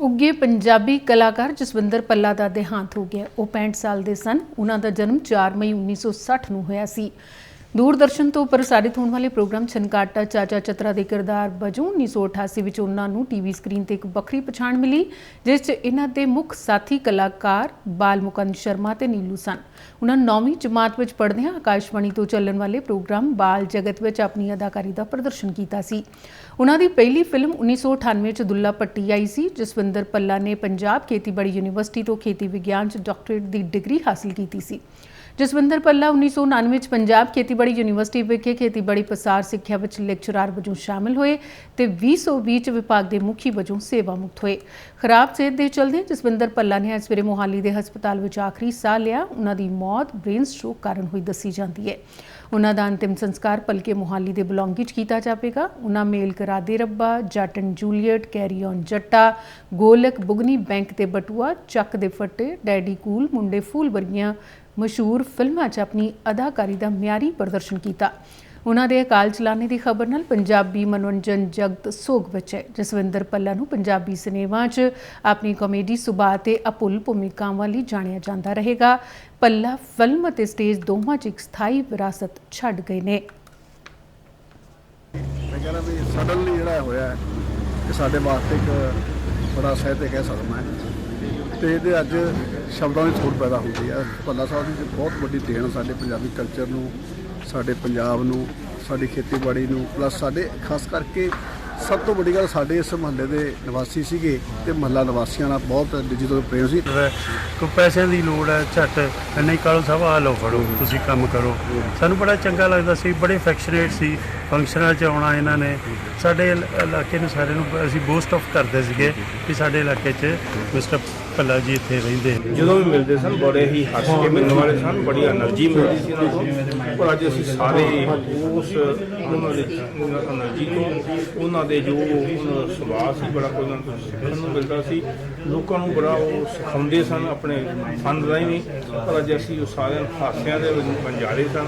ਉੱਗੇ ਪੰਜਾਬੀ ਕਲਾਕਾਰ ਜਸਵਿੰਦਰ ਪੱਲਾ ਦਾ ਦੇਹਾਂਤ ਹੋ ਗਿਆ। ਉਹ 65 ਸਾਲ ਦੇ ਸਨ। ਉਹਨਾਂ ਦਾ ਜਨਮ 4 ਮਈ 1960 ਨੂੰ ਹੋਇਆ ਸੀ। ਦੂਰਦਰਸ਼ਨ ਤੋਂ ਪ੍ਰਸਾਰਿਤ ਹੋਣ ਵਾਲੇ ਪ੍ਰੋਗਰਾਮ ਛਨਕਾਟਾ, ਚਾਚਾ ਚਤਰਾ ਦੇ ਕਿਰਦਾਰ ਵਜੋਂ 1988 ਵਿੱਚ ਉਹਨਾਂ ਨੂੰ ਟੀਵੀ ਸਕਰੀਨ ਤੇ ਇੱਕ ਵੱਖਰੀ ਪਛਾਣ ਮਿਲੀ, ਜਿਸ 'ਚ ਇਹਨਾਂ ਦੇ ਮੁੱਖ ਸਾਥੀ ਕਲਾਕਾਰ ਬਾਲ ਮੁਕੰਦ ਸ਼ਰਮਾ ਤੇ ਨੀਲੂ ਸਨ। ਉਹਨਾਂ 9ਵੀਂ ਜਮਾਤ ਵਿੱਚ ਪੜ੍ਹਦਿਆਂ ਆਕਾਸ਼ਵਾਣੀ ਤੋਂ ਚੱਲਣ ਵਾਲੇ ਪ੍ਰੋਗਰਾਮ ਬਾਲ ਜਗਤ ਵਿੱਚ ਆਪਣੀ ਅਦਾਕਾਰੀ ਦਾ ਪ੍ਰਦਰਸ਼ਨ ਕੀਤਾ ਸੀ। ਉਹਨਾਂ ਦੀ ਪਹਿਲੀ ਫਿਲਮ 1998 ਚ ਦੁੱਲਾ ਪੱਟੀ ਆਈ ਸੀ, ਜਸਵਿੰਦਰ ਪੱਲਾ ਨੇ ਪੰਜਾਬ ਖੇਤੀਬਾੜੀ ਯੂਨੀਵਰਸਿਟੀ ਤੋਂ ਖੇਤੀ ਵਿਗਿਆਨ ਚ ਡਾਕਟਰੇਟ ਦੀ ਡਿਗਰੀ ਹਾਸਲ ਕੀਤੀ ਸੀ। ਜਸਵਿੰਦਰ ਪੱਲਾ 1999 'ਚ ਪੰਜਾਬ ਖੇਤੀਬਾੜੀ ਯੂਨੀਵਰਸਿਟੀ ਵਿਖੇ ਖੇਤੀਬਾੜੀ ਪਸਾਰ ਸਿੱਖਿਆ ਵਿੱਚ ਲੈਕਚਰਾਰ ਵਜੋਂ ਸ਼ਾਮਲ ਹੋਏ ਤੇ 2020 ਵਿਭਾਗ ਦੇ ਮੁਖੀ ਵਜੋਂ ਸੇਵਾ ਮੁਕਤ ਹੋਏ। ਖਰਾਬ ਸਿਹਤ ਦੇ ਚਲਦੇ ਜਸਵਿੰਦਰ ਪੱਲਾ ਨੇ ਇਸ ਵੇਲੇ ਮੋਹਾਲੀ ਦੇ ਹਸਪਤਾਲ ਵਿੱਚ ਆਖਰੀ ਸਾਹ ਲਿਆ। ਉਹਨਾਂ ਦੀ ਮੌਤ ਬ੍ਰੇਨ ਸਟ੍ਰੋਕ ਕਾਰਨ ਹੋਈ ਦੱਸੀ ਜਾਂਦੀ ਹੈ। ਉਹਨਾਂ ਦਾ ਅੰਤਿਮ ਸੰਸਕਾਰ ਪਲਕੇ ਮੋਹਾਲੀ ਦੇ ਬਲੌਂਗੀ 'ਚ ਕੀਤਾ ਜਾਵੇਗਾ। ਉਹਨਾਂ ਮੇਲ ਕਰਾ ਦੇ ਰੱਬਾ ਜੱਟ Juliet carry on Jatta, Golak Bugni bank ਤੇ ਬਟੂਆ, ਚੱਕ ਦੇ ਫੱਟੇ, ਡੈਡੀ ਕੂਲ, ਮੁੰਡੇ ਫੂਲ ਵਰਗੀਆਂ ਮਸ਼ਹੂਰ ਫਿਲਮਾਂ 'ਚ ਆਪਣੀ ਅਦਾਕਾਰੀ ਦਾ ਮਿਆਰੀ ਪ੍ਰਦਰਸ਼ਨ ਕੀਤਾ। ਉਹਨਾਂ ਦੇ ਅਕਾਲ ਚਲਾਣੇ ਦੀ ਖਬਰ ਨਾਲ ਪੰਜਾਬੀ ਮਨੋਰੰਜਨ ਜਗਤ ਸੋਗ ਵਿੱਚ ਹੈ। ਜਸਵਿੰਦਰ ਪੱਲਾ ਨੂੰ ਪੰਜਾਬੀ ਸਿਨੇਮਾ 'ਚ ਆਪਣੀ ਕਾਮੇਡੀ ਸੁਭਾਅ ਤੇ ਅਪੁੱਲ ਭੂਮਿਕਾਵਾਂ ਲਈ ਜਾਣਿਆ ਜਾਂਦਾ ਰਹੇਗਾ। ਪੱਲਾ ਫਿਲਮ ਅਤੇ ਸਟੇਜ ਦੋਵਾਂ 'ਚ ਇੱਕ ਸਥਾਈ ਵਿਰਾਸਤ ਛੱਡ ਗਏ ਨੇ। ਮੈਂ ਕਹਿੰਦਾ ਵੀ ਸਡਨਲੀ ਜਿਹੜਾ ਹੋਇਆ ਹੈ, ਇਹ ਸਾਡੇ ਵਾਸਤੇ ਇੱਕ ਬੜਾ ਸਹਿਤ ਕਹਿ ਸਕਦਾ ਮੈਂ ਤੇ ਇਹਦੇ ਅੱਜ ਸ਼ਬਦਾਂ ਦੀ ਥੋੜ ਪੈਦਾ ਹੁੰਦੀ ਹੈ। ਭੱਲਾ ਸਾਹਿਬ ਦੀ ਬਹੁਤ ਵੱਡੀ ਦੇਣ ਸਾਡੇ ਪੰਜਾਬੀ ਕਲਚਰ ਨੂੰ, ਸਾਡੇ ਪੰਜਾਬ ਨੂੰ, ਸਾਡੀ ਖੇਤੀਬਾੜੀ ਨੂੰ ਪਲੱਸ ਸਾਡੇ ਖਾਸ ਕਰਕੇ ਸਭ ਤੋਂ ਵੱਡੀ ਗੱਲ ਸਾਡੇ ਇਸ ਮਹੱਲੇ ਦੇ ਨਿਵਾਸੀ ਸੀਗੇ ਤੇ ਮਹੱਲਾ ਨਿਵਾਸੀਆਂ ਨਾਲ ਬਹੁਤ ਡਿਜੀਟਲ ਪ੍ਰੇਮ ਸੀ। ਕੋ ਪੈਸੇ ਦੀ ਲੋੜ ਹੈ ਛੱਟ ਨਹੀਂ ਕਾਲੋ ਸਭ ਆ ਲਓ ਫੜੋ ਤੁਸੀਂ ਕੰਮ ਕਰੋ। ਸਾਨੂੰ ਬੜਾ ਚੰਗਾ ਲੱਗਦਾ ਸੀ ਬੜੇ ਫੈਕਸ਼ਨੇਟ ਸੀ ਫੰਕਸ਼ਨਾਂ 'ਚ ਆਉਣਾ ਇਹਨਾਂ ਨੇ। ਸਾਡੇ ਇਲਾਕੇ ਨੂੰ ਸਾਰੇ ਨੂੰ ਅਸੀਂ ਬੋਸਟ ਆਫ ਕਰਦੇ ਸੀਗੇ ਕਿ ਸਾਡੇ ਇਲਾਕੇ 'ਚ ਮਿਸਟਰ ਭੱਲਾ ਜੀ ਇੱਥੇ ਰਹਿੰਦੇ ਜਦੋਂ ਵੀ ਮਿਲਦੇ ਸਨ ਬੜੇ ਹੀ ਹੱਸ ਕੇ ਮਿਲਣ ਵਾਲੇ ਸਨ ਬੜੀ એનર્ਜੀ ਮਿਲਦੀ ਸੀ ਉਹਨਾਂ ਨੂੰ। ਪਰ ਅੱਜ ਅਸੀਂ ਸਾਰੇ ਉਸ ਉਹਨਾਂ ਦੀ એનર્ਜੀ ਤੋਂ ਉਹਨਾਂ ਦੇ ਜੋ ਉਹਨਾਂ ਦਾ ਸੁਭਾਅ ਸੀ ਬੜਾ ਕੋਈ ਨਾ ਕੁਝ ਸਿੱਖਣ ਨੂੰ ਮਿਲਦਾ ਸੀ, ਲੋਕਾਂ ਨੂੰ ਬੜਾ ਉਹ ਸਿਖਾਉਂਦੇ ਸਨ, ਆਪਣੇ ਫਨ ਰਾਹੀਂ ਵੀ। ਪਰ ਅੱਜ ਅਸੀਂ ਉਹ ਸਾਰਿਆਂ ਹਾਸਿਆਂ ਦੇ ਬੰਜਾਰੇ ਸਨ।